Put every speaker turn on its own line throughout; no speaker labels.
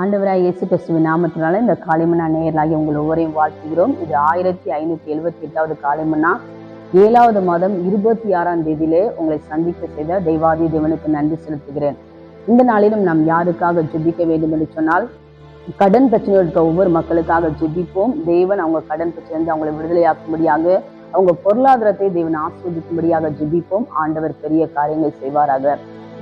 ஆண்டவராக இயேசு கிறிஸ்துவின் நாமத்தினால இந்த காளிமண்ணா நேயர்களாகி உங்கள் ஒவ்வொரையும் வாழ்த்துகிறோம் இது ஆயிரத்தி ஐநூத்தி எழுபத்தி எட்டாவது காளிமண்ணா ஏழாவது மாதம் இருபத்தி ஆறாம் தேதியிலே உங்களை சந்திக்க செய்த தெய்வாதி தேவனுக்கு நன்றி செலுத்துகிறேன் இந்த நாளிலும் நாம் யாருக்காக ஜெபிக்க வேண்டும் என்று சொன்னால் கடன் பிரச்சனை இருக்க ஒவ்வொரு மக்களுக்காக ஜெபிப்போம் தெய்வன் அவங்க கடன் பிரச்சனை அவங்களை விடுதலையாக்கும்படியாக அவங்க பொருளாதாரத்தை தேவன் ஆஸ்வதிக்கும்படியாக ஜெபிப்போம் ஆண்டவர் பெரிய காரியங்கள் செய்வாராக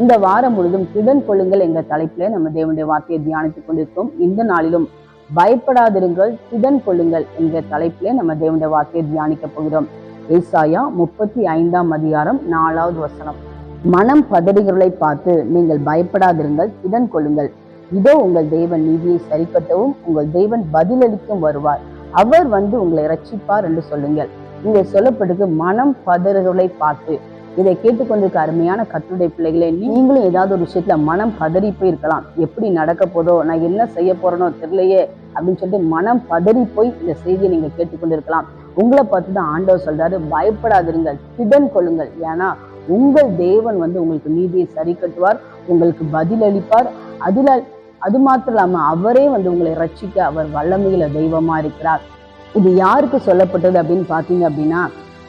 இந்த வாரம் முழுதும் திடன் கொள்ளுங்கள் என்ற தலைப்பில் நம்ம தேவனுடைய வார்த்தையை தியானித்துக் கொண்டிருக்கோம் இந்த நாளிலும் பயப்படாதிருங்கள் திடன் கொள்ளுங்கள் என்ற தலைப்பிலே நம்ம தேவனுடைய வார்த்தையை தியானிக்க போகிறோம் ஏசாயா முப்பத்தி ஐந்தாம் அதிகாரம் நாலாவது வசனம் மனம் பதறிகளை பார்த்து நீங்கள் பயப்படாதிருங்கள் திடன் கொள்ளுங்கள் இதோ உங்கள் தேவன் நீதியை சரிக்கட்டவும் உங்கள் தேவன் பதிலளிக்கும் வருவார் அவர் வந்து உங்களை ரட்சிப்பார் என்று சொல்லுங்கள் இங்கே சொல்லப்படுது மனம் பதறுகளை பார்த்து இதை கேட்டுக்கொண்டிருக்க அருமையான கத்துடைய பிள்ளைகளே நீங்களும் ஏதாவது ஒரு விஷயத்துல மனம் பதறி போயிருக்கலாம் எப்படி நடக்க போதோ நான் என்ன செய்ய போறேனோ தெரியலையே அப்படின்னு சொல்லிட்டு மனம் பதறி போய் இந்த செய்தியை நீங்க கேட்டுக்கொண்டிருக்கலாம் உங்களை பார்த்து தான் ஆண்டவர் சொல்றாரு பயப்படாதிருங்கள் திடன் கொள்ளுங்கள் ஏன்னா உங்கள் தேவன் வந்து உங்களுக்கு நீதியை சரி கட்டுவார் உங்களுக்கு பதில் அளிப்பார் அதில் அது மாத்திரம் இல்லாம அவரே வந்து உங்களை ரட்சிக்க அவர் வல்லமையில தெய்வமா இருக்கிறார் இது யாருக்கு சொல்லப்பட்டது அப்படின்னு பாத்தீங்க அப்படின்னா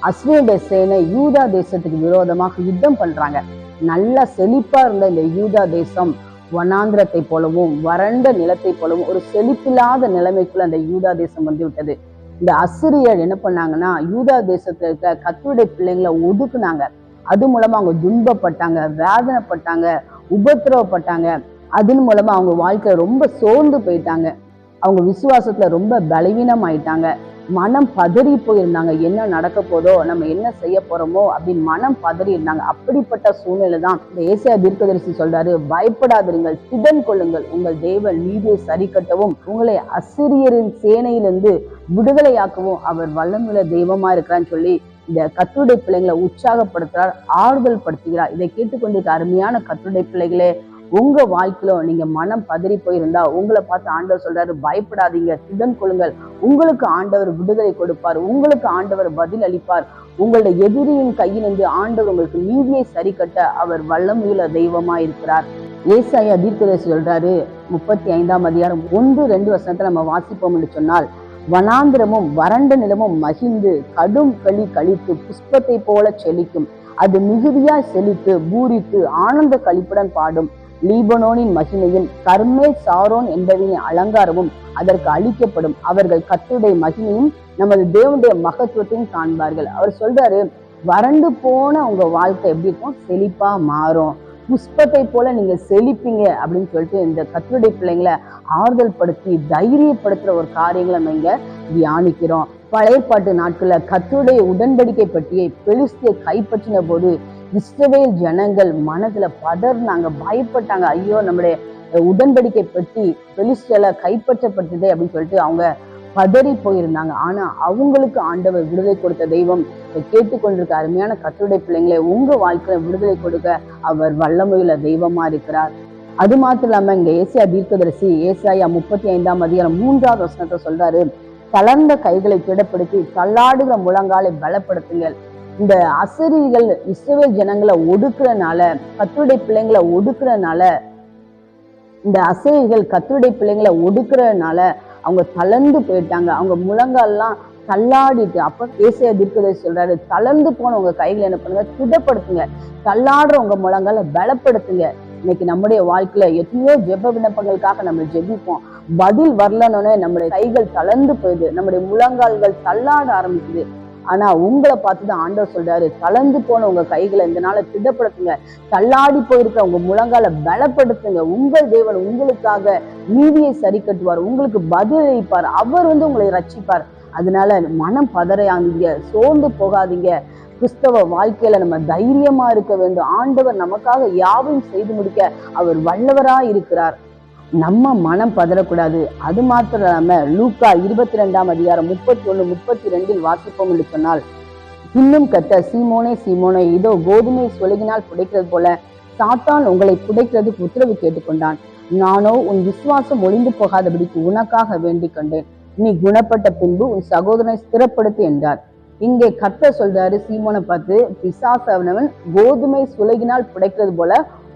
அஸ்வேபெசேன யூதா தேசத்துக்கு விரோதமாக யுத்தம் பண்றாங்க நல்லா செழிப்பா இருந்த இந்த யூதா தேசம் வனாந்திரத்தை போலவும் வறண்ட நிலத்தை போலவும் ஒரு செழிப்பில்லாத நிலைமைக்குள்ள அந்த யூதா தேசம் வந்து விட்டது இந்த அசிரியர் என்ன பண்ணாங்கன்னா யூதா தேசத்துல இருக்க கத்துடைய பிள்ளைங்களை ஒதுக்குனாங்க அது மூலமா அவங்க துன்பப்பட்டாங்க வேதனைப்பட்டாங்க உபத்திரவப்பட்டாங்க அதன் மூலமா அவங்க வாழ்க்கை ரொம்ப சோர்ந்து போயிட்டாங்க அவங்க விசுவாசத்துல ரொம்ப பலவீனம் ஆயிட்டாங்க மனம் பதறி போயிருந்தாங்க என்ன நடக்க போதோ நம்ம என்ன செய்ய போறோமோ அப்படின்னு மனம் பதறி இருந்தாங்க அப்படிப்பட்ட சூழ்நிலை தான் இந்த ஏசியா தீர்க்கதரிசி சொல்றாரு பயப்படாதிருங்கள் திடன் கொள்ளுங்கள் உங்கள் தெய்வ நீதியை சரி கட்டவும் உங்களை அசிரியரின் சேனையிலிருந்து விடுதலையாக்கவும் அவர் வல்லமுள்ள தெய்வமா இருக்கிறான்னு சொல்லி இந்த கட்டுரை பிள்ளைங்களை உற்சாகப்படுத்துகிறார் ஆறுதல் படுத்துகிறார் இதை கேட்டுக்கொண்டிருக்க அருமையான கட்டுரை பிள்ளைகளே உங்க வாழ்க்கையில நீங்க மனம் பதறி போயிருந்தா உங்களை பார்த்து ஆண்டவர் சொல்றாரு பயப்படாதீங்க திடன் கொள்ளுங்கள் உங்களுக்கு ஆண்டவர் விடுதலை கொடுப்பார் உங்களுக்கு ஆண்டவர் பதில் அளிப்பார் உங்களோட எதிரியின் கையிலிருந்து ஆண்டவர் உங்களுக்கு நீதியை சரி கட்ட அவர் வல்லமையுள்ள தெய்வமா இருக்கிறார் ஏசாயா தீர்க்கதரிசி சொல்றாரு முப்பத்தி ஐந்தாம் அதிகாரம் ஒன்று ரெண்டு வருஷத்துல நம்ம வாசிப்போம்னு சொன்னால் வனாந்திரமும் வறண்ட நிலமும் மகிழ்ந்து கடும் களி கழித்து புஷ்பத்தை போல செழிக்கும் அது மிகுதியா செழித்து பூரித்து ஆனந்த கழிப்புடன் பாடும் லீபனோனின் மகிமையும் கர்மேல் சாரோன் என்பதின் அலங்காரமும் அதற்கு அளிக்கப்படும் அவர்கள் கத்துடைய மகிமையும் நமது தேவனுடைய மகத்துவத்தையும் காண்பார்கள் அவர் சொல்றாரு வறண்டு போன உங்க வாழ்க்கை எப்படி இருக்கும் செழிப்பா மாறும் புஷ்பத்தை போல நீங்க செழிப்பீங்க அப்படின்னு சொல்லிட்டு இந்த கத்துடைய பிள்ளைங்களை ஆறுதல் படுத்தி தைரியப்படுத்துற ஒரு காரியங்களை நம்ம இங்க தியானிக்கிறோம் பழையப்பாட்டு நாட்களில் கத்துடைய உடன்படிக்கை பற்றியை பெலிஸ்தியை கைப்பற்றின போது இஸ்ரவேல் ஜனங்கள் மனதுல பதர்னாங்க பயப்பட்டாங்க ஐயோ நம்முடைய உடன்படிக்கை பற்றி பெலிஸ்டல கைப்பற்றப்பட்டது அப்படின்னு சொல்லிட்டு அவங்க பதறி போயிருந்தாங்க ஆனா அவங்களுக்கு ஆண்டவர் விடுதலை கொடுத்த தெய்வம் கேட்டுக்கொண்டிருக்க அருமையான கட்டுரை பிள்ளைங்களை உங்க வாழ்க்கையில விடுதலை கொடுக்க அவர் வல்லமையுள்ள தெய்வமா இருக்கிறார் அது மாத்திரம் இல்லாம இங்க ஏசியா தீர்க்கதரிசி ஏசாயா முப்பத்தி ஐந்தாம் அதிகாரம் மூன்றாவது வசனத்தை சொல்றாரு தளர்ந்த கைகளை திடப்படுத்தி தள்ளாடுகிற முழங்காலை பலப்படுத்துங்கள் இந்த அசரியர்கள் இஸ்ரேல் ஜனங்களை ஒடுக்குறதுனால கத்துடை பிள்ளைங்களை ஒடுக்குறனால இந்த அசரியர்கள் கத்துடை பிள்ளைங்களை ஒடுக்குறதுனால அவங்க தளர்ந்து போயிட்டாங்க அவங்க முழங்கால்லாம் தள்ளாடிட்டு அப்ப பேசிய திருக்கதை சொல்றாரு தளர்ந்து போனவங்க கைகளை என்ன பண்ணுங்க திடப்படுத்துங்க தள்ளாடுறவங்க முழங்கால பலப்படுத்துங்க இன்னைக்கு நம்முடைய வாழ்க்கையில எத்தனையோ ஜெப விண்ணப்பங்களுக்காக நம்ம ஜெபிப்போம் பதில் வரலன்னு நம்முடைய கைகள் தளர்ந்து போயிடுது நம்முடைய முழங்கால்கள் தள்ளாட ஆரம்பிக்குது ஆனால் உங்களை பார்த்து தான் ஆண்டவர் சொல்கிறாரு கலந்து போன உங்கள் கைகளை இந்த நாளை திடப்படுத்துங்க தள்ளாடி போயிருக்க உங்கள் முழங்கால பலப்படுத்துங்க உங்கள் தேவன் உங்களுக்காக நீதியை சரி கட்டுவார் உங்களுக்கு பதிலளிப்பார் அவர் வந்து உங்களை ரட்சிப்பார் அதனால மனம் பதறையாங்க சோர்ந்து போகாதீங்க கிறிஸ்தவ வாழ்க்கையில நம்ம தைரியமா இருக்க வேண்டும் ஆண்டவர் நமக்காக யாவையும் செய்து முடிக்க அவர் வல்லவரா இருக்கிறார் நம்ம மனம் பதறக்கூடாது அது மாத்திரம் இல்லாம லூக்கா இருபத்தி ரெண்டாம் அதிகாரம் முப்பத்தி ஒன்று முப்பத்தி ரெண்டில் வாசிப்போம் என்று சொன்னால் இன்னும் கத்த சீமோனே சீமோனே இதோ கோதுமை சொலகினால் புடைக்கிறது போல சாத்தான் உங்களை புடைக்கிறதுக்கு உத்தரவு கேட்டுக்கொண்டான் நானோ உன் விசுவாசம் ஒளிந்து போகாதபடிக்கு உனக்காக வேண்டிக் கொண்டேன் நீ குணப்பட்ட பின்பு உன் சகோதரனை ஸ்திரப்படுத்து என்றார் இங்கே கத்த சொல்றாரு சீமோனை பார்த்து பிசாசவனவன் கோதுமை சுலகினால் புடைக்கிறது போல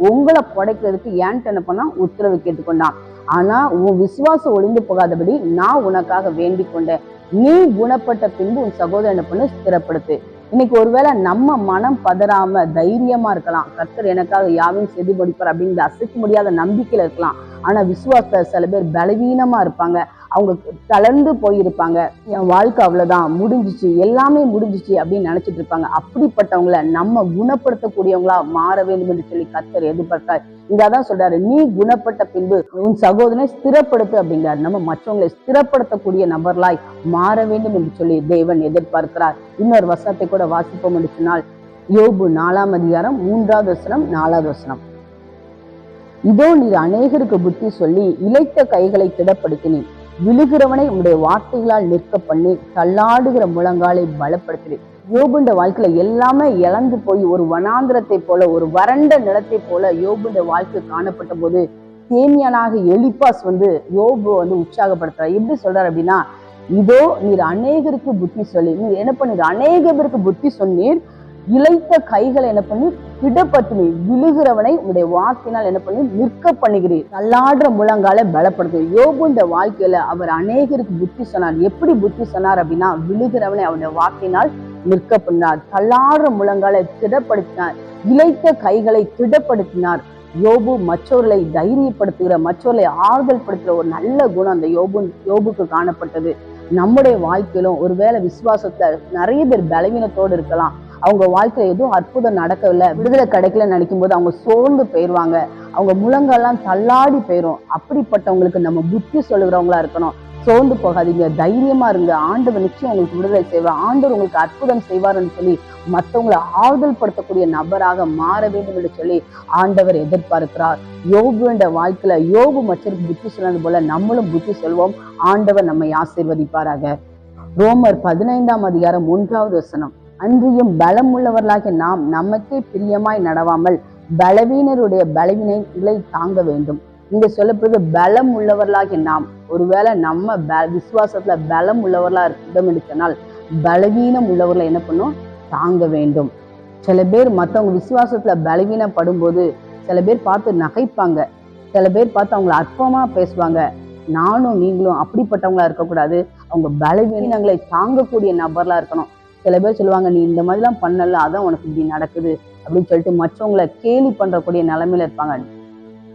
உங்களை புடைக்கிறதுக்கு ஏன்ட்டு என்ன பண்ணா உத்தரவு கேட்டுக்கொண்டான் ஆனா உன் விசுவாசம் ஒளிந்து போகாதபடி நான் உனக்காக வேண்டிக் கொண்டேன் நீ குணப்பட்ட பின்பு உன் சகோதரன் என்ன பண்ணு ஸ்திரப்படுத்து இன்னைக்கு ஒருவேளை நம்ம மனம் பதறாம தைரியமா இருக்கலாம் கர்த்தர் எனக்காக யாவையும் செதுபடிப்பார் அப்படிங்கிற அசைக்க முடியாத நம்பிக்கையில இருக்கலாம் ஆனா விசுவாச சில பேர் பலவீனமா இருப்பாங்க அவங்க தளர்ந்து போயிருப்பாங்க என் வாழ்க்கை அவ்வளோதான் முடிஞ்சிச்சு எல்லாமே முடிஞ்சிச்சு அப்படின்னு நினச்சிட்டு இருப்பாங்க அப்படிப்பட்டவங்கள நம்ம குணப்படுத்தக்கூடியவங்களா மாற வேண்டும் என்று சொல்லி கத்தர் எதிர்பார்த்தார் இங்கே தான் சொல்கிறாரு நீ குணப்பட்ட பின்பு உன் சகோதரனை ஸ்திரப்படுத்து அப்படிங்கிறார் நம்ம மற்றவங்களை ஸ்திரப்படுத்தக்கூடிய நபர்களாய் மாற வேண்டும் என்று சொல்லி தேவன் எதிர்பார்க்கிறார் இன்னொரு வசனத்தை கூட வாசிப்போம் என்று சொன்னால் யோபு நாலாம் அதிகாரம் மூன்றாவது வசனம் நாலாவது வசனம் இதோ நீர் அநேகருக்கு புத்தி சொல்லி இழைத்த கைகளை திடப்படுத்தினேன் விழுகிறவனை உங்களுடைய வார்த்தைகளால் நிற்க பண்ணி தள்ளாடுகிற முழங்காலை பலப்படுத்துறேன் யோபுண்ட வாழ்க்கையில எல்லாமே இழந்து போய் ஒரு வனாந்திரத்தை போல ஒரு வறண்ட நிலத்தை போல யோபுண்ட வாழ்க்கை காணப்பட்ட போது தேமியனாக எலிபாஸ் வந்து யோபு வந்து உற்சாகப்படுத்துறாரு எப்படி சொல்றாரு அப்படின்னா இதோ நீர் அநேகருக்கு புத்தி சொல்லி நீர் என்ன பண்ணீர் அநேக பேருக்கு புத்தி சொன்னீர் இழைத்த கைகளை என்ன பண்ணி திடப்பட்டுமை விழுகிறவனை உடைய வாக்கினால் என்ன பண்ணி நிற்க பண்ணுகிறீர் தள்ளாடுற முழங்கால பலப்படுத்து யோபு இந்த வாழ்க்கையில அவர் அநேகருக்கு புத்தி சொன்னார் எப்படி புத்தி சொன்னார் அப்படின்னா விழுகிறவனை அவனுடைய வாக்கினால் நிற்க பண்ணார் தள்ளாடுற முழங்கால திடப்படுத்தினார் இழைத்த கைகளை திடப்படுத்தினார் யோபு மற்றோர்களை தைரியப்படுத்துகிற மற்றோர்களை ஆறுதல் படுத்துகிற ஒரு நல்ல குணம் அந்த யோபு யோபுக்கு காணப்பட்டது நம்முடைய வாழ்க்கையிலும் ஒருவேளை விசுவாசத்தை நிறைய பேர் பலவீனத்தோடு இருக்கலாம் அவங்க வாழ்க்கையில் எதுவும் அற்புதம் நடக்கவில்லை விடுதலை கிடைக்கல நினைக்கும் போது அவங்க சோர்ந்து போயிடுவாங்க அவங்க முழங்கெல்லாம் தள்ளாடி போயிடும் அப்படிப்பட்டவங்களுக்கு நம்ம புத்தி சொல்லுகிறவங்களா இருக்கணும் சோர்ந்து போகாதீங்க தைரியமா இருங்க ஆண்டவர் நிச்சயம் உங்களுக்கு விடுதலை செய்வார் ஆண்டவர் உங்களுக்கு அற்புதம் செய்வார்னு சொல்லி மற்றவங்களை ஆறுதல் படுத்தக்கூடிய நபராக மாற வேண்டும் என்று சொல்லி ஆண்டவர் எதிர்பார்க்கிறார் என்ற வாழ்க்கையில யோகு மச்சருக்கு புத்தி சொன்னது போல நம்மளும் புத்தி சொல்வோம் ஆண்டவர் நம்மை ஆசீர்வதிப்பாராக ரோமர் பதினைந்தாம் அதிகாரம் மூன்றாவது வசனம் அன்றியும் பலம் உள்ளவர்களாகிய நாம் நமக்கே பிரியமாய் நடவாமல் பலவீனருடைய பலவீனங்களை தாங்க வேண்டும் இங்க சொல்லப்படுது பலம் உள்ளவர்களாகிய நாம் ஒருவேளை நம்ம விசுவாசத்துல பலம் உள்ளவர்களா இடம் எடுத்தனால் பலவீனம் உள்ளவர்களை என்ன பண்ணும் தாங்க வேண்டும் சில பேர் மற்றவங்க விசுவாசத்துல பலவீனப்படும் போது சில பேர் பார்த்து நகைப்பாங்க சில பேர் பார்த்து அவங்களை அற்பமா பேசுவாங்க நானும் நீங்களும் அப்படிப்பட்டவங்களா இருக்கக்கூடாது அவங்க பலவீனங்களை தாங்கக்கூடிய நபர்லாம் இருக்கணும் சில பேர் சொல்லுவாங்க நீ இந்த மாதிரிலாம் பண்ணல அதான் உனக்கு இப்படி நடக்குது அப்படின்னு சொல்லிட்டு மற்றவங்களை கேலி பண்ணுறக்கூடிய நிலமையில இருப்பாங்க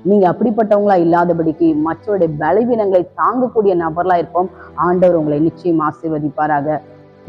நீங்க அப்படிப்பட்டவங்களா இல்லாதபடிக்கு மற்றவருடைய பலவீனங்களை தாங்கக்கூடிய நபர்லாம் இருப்போம் ஆண்டவர் உங்களை நிச்சயம் ஆசீர்வதிப்பாராக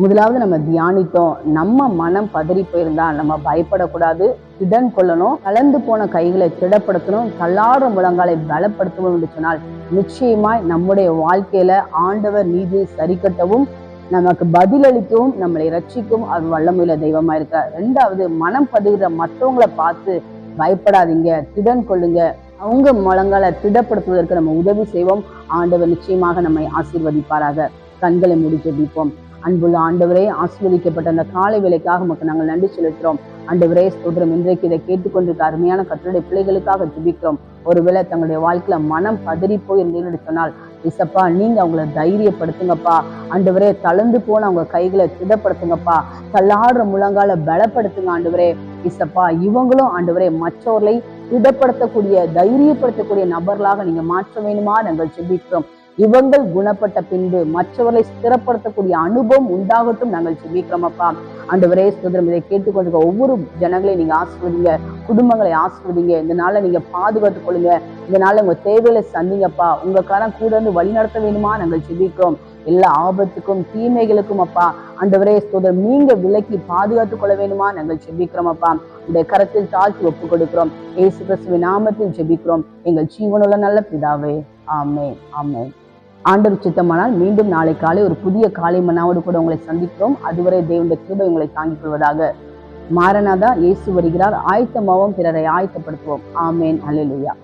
முதலாவது நம்ம தியானித்தோம் நம்ம மனம் பதறி போயிருந்தா நம்ம பயப்படக்கூடாது திடன் கொள்ளணும் கலந்து போன கைகளை திடப்படுத்தணும் தள்ளாடும் முழங்காலை பலப்படுத்தவும் என்று சொன்னால் நிச்சயமாய் நம்முடைய வாழ்க்கையில ஆண்டவர் நீதி கட்டவும் நமக்கு பதிலளிக்கவும் நம்மளை ரட்சிக்கும் அவர் வல்லமையில தெய்வமா இருக்கார் ரெண்டாவது மனம் பதுகிற மற்றவங்களை பார்த்து பயப்படாதீங்க திடன் கொள்ளுங்க அவங்க முழங்கால திடப்படுத்துவதற்கு நம்ம உதவி செய்வோம் ஆண்டவர் நிச்சயமாக நம்மை ஆசீர்வதிப்பாராக கண்களை முடித்து ஜெபிப்போம் அன்புள்ள ஆண்டவரே ஆசீர்வதிக்கப்பட்ட அந்த காலை விலைக்காக நமக்கு நாங்கள் நன்றி செலுத்துகிறோம் ஆண்டவரே ஸ்தோத்திரம் இன்றைக்கு இதை கேட்டுக்கொண்டிருக்க அருமையான கட்டுரை பிள்ளைகளுக்காக துபிக்கிறோம் ஒருவேளை தங்களுடைய வாழ்க்கையில மனம் பதறி போயிருந்தேன்னு சொன்னால் இசப்பா நீங்க அவங்கள தைரியப்படுத்துங்கப்பா ஆண்டவரே தளர்ந்து போன அவங்க கைகளை திடப்படுத்துங்கப்பா தள்ளாடுற முழங்கால பலப்படுத்துங்க ஆண்டவரே இசப்பா இவங்களும் ஆண்டவரே மற்றவர்களை திடப்படுத்தக்கூடிய தைரியப்படுத்தக்கூடிய நபர்களாக நீங்க மாற்ற வேணுமா நாங்கள் செபிக்கிறோம் இவங்கள் குணப்பட்ட பின்பு மற்றவர்களை ஸ்திரப்படுத்தக்கூடிய அனுபவம் உண்டாகட்டும் நாங்கள் அந்த ஆண்டவரே சுதந்திரம் இதை கேட்டுக்கொண்டிருக்க ஒவ்வொரு ஜனங்களையும் நீங்க ஆசிர்வதிங்க குடும்பங்களை ஆசிர்வதிங்க இந்த நாளில் நீங்க பாதுகாத்துக் கொள்ளுங்க இந்த நாளில் உங்க தேவைகளை சந்திங்கப்பா உங்க கரம் கூட இருந்து வழி நடத்த வேணுமா நாங்கள் சுபிக்கிறோம் எல்லா ஆபத்துக்கும் தீமைகளுக்கும் அப்பா அண்டவரே சுதந்திரம் நீங்க விலக்கி பாதுகாத்துக் கொள்ள வேணுமா நாங்கள் செபிக்கிறோம் அப்பா இந்த கரத்தில் தாழ்த்தி ஒப்பு கொடுக்கிறோம் ஏசு கிறிஸ்துவின் நாமத்தில் செபிக்கிறோம் எங்கள் ஜீவனுள்ள நல்ல பிதாவே ஆமே ஆமே ஆண்டவர் சித்தமானால் மீண்டும் நாளை காலை ஒரு புதிய காலை மனாவோடு கூட உங்களை சந்திக்கிறோம் அதுவரை தேவனுடைய கிருபை உங்களை தாங்கிக் கொள்வதாக மாரநாதா இயேசு வருகிறார் ஆயத்தமாவும் பிறரை ஆயத்தப்படுத்துவோம் ஆமேன் அலிலுயா